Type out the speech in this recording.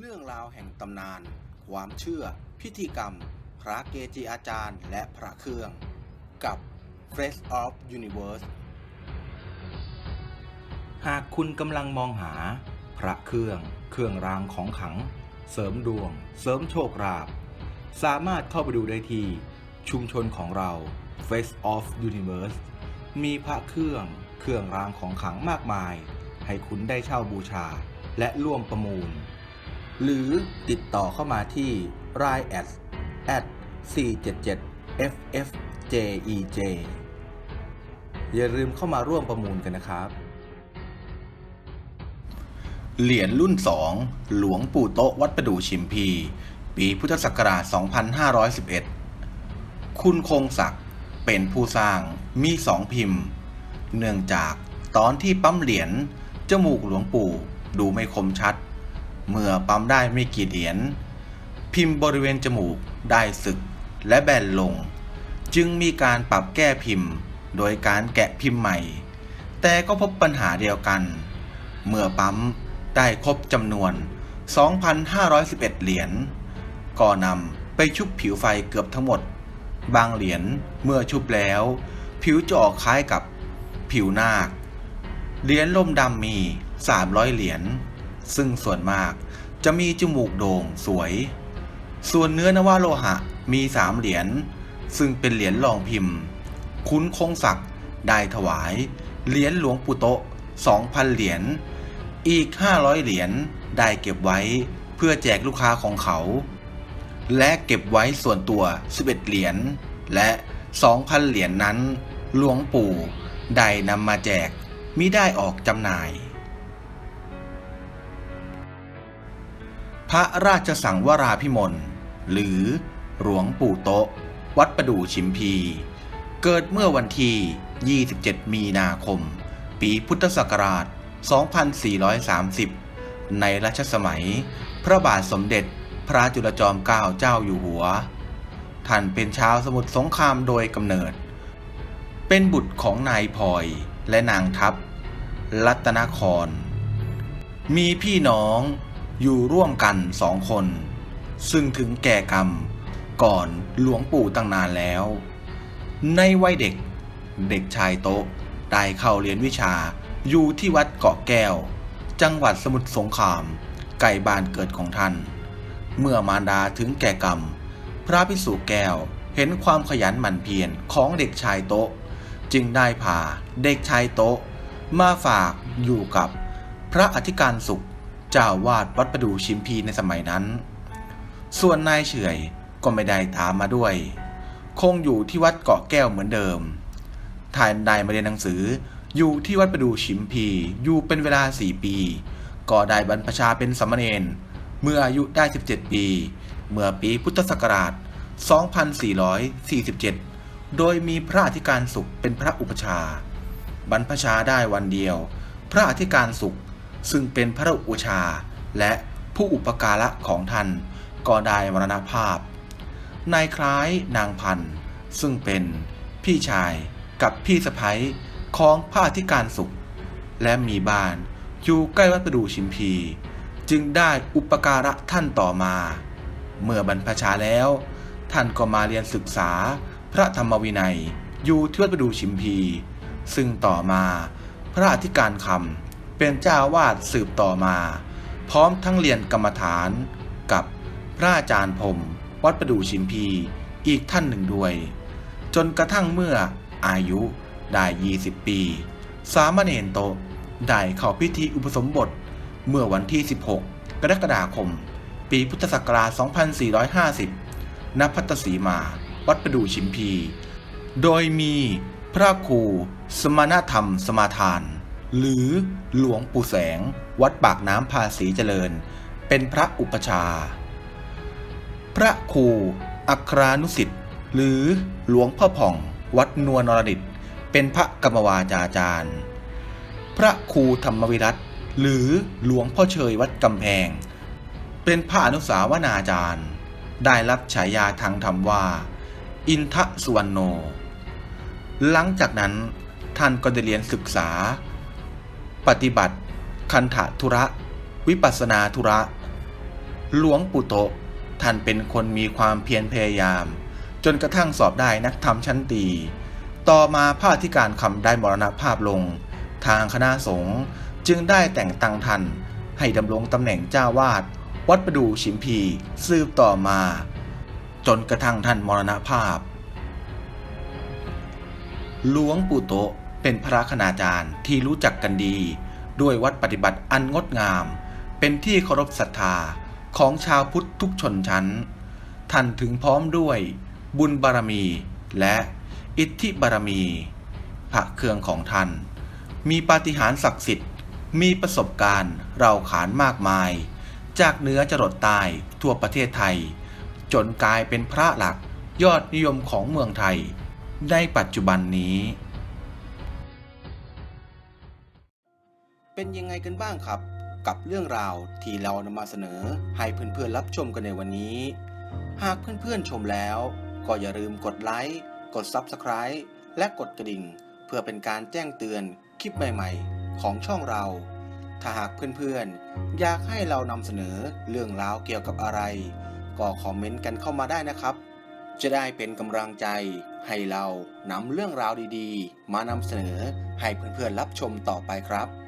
เรื่องราวแห่งตำนาน ความเชื่อ พิธีกรรม พระเกจิอาจารย์ และพระเครื่อง กับ Face of Universe หากคุณกำลังมองหา พระเครื่อง เครื่องรางของขลัง เสริมดวง เสริมโชคลาภสามารถเข้าไปดูได้ที่ ชุมชนของเรา Face of Universe มีพระเครื่อง เครื่องรางของขลังมากมาย ให้คุณได้เช่าบูชา และร่วมประมูล หรือติดต่อเข้ามาที่ line at at 477 ffjej อย่าลืมเข้ามาร่วมประมูลกันนะครับ เหรียญรุ่น 2 หลวงปู่โตะวัดประดู่ชิมพี ปีพุทธศักราช 2511 คุณคงศักดิ์เป็นผู้สร้างมีสองพิมพ์ เนื่องจากตอนที่ปั๊มเหรียญจมูกหลวงปู่ดูไม่คมชัด เมื่อปั๊มได้ไม่กี่เหรียญพิมพ์บริเวณจมูกได้สึกและแบนลง จึงมีการปรับแก้พิมพ์ โดยการแกะพิมพ์ใหม่ แต่ก็พบปัญหาเดียวกัน เมื่อปั๊มได้ครบจำนวน 2,511 เหรียญก็นำไปชุบผิวไฟเกือบทั้งหมด บางเหรียญเมื่อชุบแล้ว ผิวจะออกคล้ายกับผิวนาค เหรียญลมดำมี 300 เหรียญ ซึ่งส่วนมากจะมีจมูกโด่งสวย ส่วนเนื้อนวโลหะมี3เหรียญ ซึ่งเป็นเหรียญรองพิมพ์ คุณคงศักดิ์ได้ถวาย เหรียญหลวงปู่โตะ2,000 เหรียญ อีก 500 เหรียญได้เก็บไว้เพื่อแจกลูกค้าของเขา และเก็บไว้ส่วนตัว 11 เหรียญ และ 2,000 เหรียญนนั้น หลวงปู่ได้นำมาแจกมิได้ออกจำหน่าย พระราชสังวราพิมลหรือหลวงปู่โตะ วัดประดู่ชิมพี เกิดเมื่อวันที่ 27 มีนาคม ปีพุทธศักราช 2430 ในรัชสมัย พระบาทสมเด็จพระจุลจอมเกล้าเจ้าอยู่หัว ท่านเป็นชาวสมุทรสงครามโดยกำเนิด เป็นบุตรของนายพลอยและนางทัพ รัตนคร มีพี่น้อง อยู่ร่วมกันสองคน ซึ่งถึงแก่กรรมก่อนหลวงปู่ตั้งนานแล้ว ในวัยเด็ก เด็กชายโตะได้เข้าเรียนวิชาอยู่ที่วัดเกาะแก้ว จังหวัดสมุทรสงครามไก่บ้านเกิดของท่าน เมื่อมารดาถึงแก่กรรม พระพิสุแก้วเห็นความขยันหมั่นเพียรของเด็กชายโตะจึงได้พาเด็กชายโตะมาฝากอยู่กับพระอธิการสุข เจ้าวาดวัดประดูชิมพีในสมัยนั้น ส่วนนายเฉยก็ไม่ได้ตามมาด้วย คงอยู่ที่วัดเกาะแก้วเหมือนเดิมท่านได้มาเรียนหนังสืออยู่ที่วัดประดูชิมพีอยู่เป็นเวลา4ปี ก็ได้บรรพชาเป็นสามเณรเมื่ออายุได้ 17 ปี เมื่อปีพุทธศักราช 2447 โดยมีพระอธิการสุขเป็นพระอุปชา บรรพชาได้วันเดียว พระอธิการสุข ซึ่งเป็นพระอุชา และผู้อุปการะของท่านก็ได้มรณภาพ นายคล้ายนางพันธ์ซึ่งเป็นพี่ชายกับพี่สะพ้ยของพระอธิการสุข และมีบ้านอยู่ใกล้วัดประดูชิมพี จึงได้อุปการะท่านต่อมา เมื่อบรรพชาแล้ว ท่านก็มาเรียนศึกษาพระธรรมวินัยอยู่ที่วัดประดูชิมพี ซึ่งต่อมาพระอธิการคำ เป็นเจ้าวาดสืบต่อมา พร้อมทั้งเรียนกรรมฐานกับพระอาจารย์พรมวัดประดู่ชิมพีอีกท่านหนึ่งด้วย จนกระทั่งเมื่ออายุได้ 20 ปี สามเณรโตได้เข้าพิธีอุปสมบทเมื่อวันที่ 16 กรกฎาคม ปีพุทธศักราช 2450 ณ พัตตสีมา วัดประดู่ชิมพี โดยมีพระครูสมณธรรมสมาทาน หรือหลวงปู่แสง วัดปากน้ำภาษีเจริญ เป็นพระอุปชา พระครูอัครานุสิทธิ์หรือหลวงพ่อผ่อง วัดนวลนรดิต เป็นพระกรรมวาจาจารย์ พระครูธรรมวิรัตหรือหลวงพ่อเชยวัดกำแพง เป็นพระอนุสาวนาจารย์ ได้รับฉายาทางธรรมว่า อินทสุวรรณโน หลังจากนั้นท่านก็ได้เรียนศึกษา ปฏิบัติ คันธธุระ วิปัสนาธุระ หลวงปู่โตท่านเป็นคนมีความเพียรพยายาม จนกระทั่งสอบได้นักธรรมชั้นตี ต่อมาพระธิการคำได้มรณภาพลง ทางคณะสงฆ์จึงได้แต่งตั้งท่านให้ดำรงตำแหน่งเจ้าวาด วัดประดูชิมพีสืบต่อมา จนกระทั่งท่านมรณภาพหลวงปู่โต เป็นพระคณาจารย์ที่รู้จักกันดี ด้วยวัดปฏิบัติอันงดงาม เป็นที่เคารพศรัทธาของชาวพุทธทุกชนชั้น ท่านถึงพร้อมด้วยบุญบารมี และอิทธิบารมี พระเครื่องของท่าน มีปาฏิหาริย์ศักดิ์สิทธิ์ มีประสบการณ์เราขานมากมาย จากเหนือจรดใต้ทั่วประเทศไทย จนกลายเป็นพระหลักยอดนิยมของเมืองไทย ในปัจจุบันนี้ เป็นยังไงกันบ้างครับ กับเรื่องราวที่เรานำมาเสนอให้เพื่อนๆรับชมกันในวันนี้ หากเพื่อนๆชมแล้ว ก็อย่าลืมกดไลค์กด Subscribe และกดกระดิ่ง เพื่อเป็นการแจ้งเตือนคลิปใหม่ๆ ของช่องเรา ถ้าหากเพื่อนๆ อยากให้เรานำเสนอเรื่องราวเกี่ยวกับอะไร ก็คอมเมนต์กันเข้ามาได้นะครับ จะได้เป็นกำลังใจให้เรานำเรื่องราวดีๆ มานำเสนอให้เพื่อนๆรับชมต่อไปครับ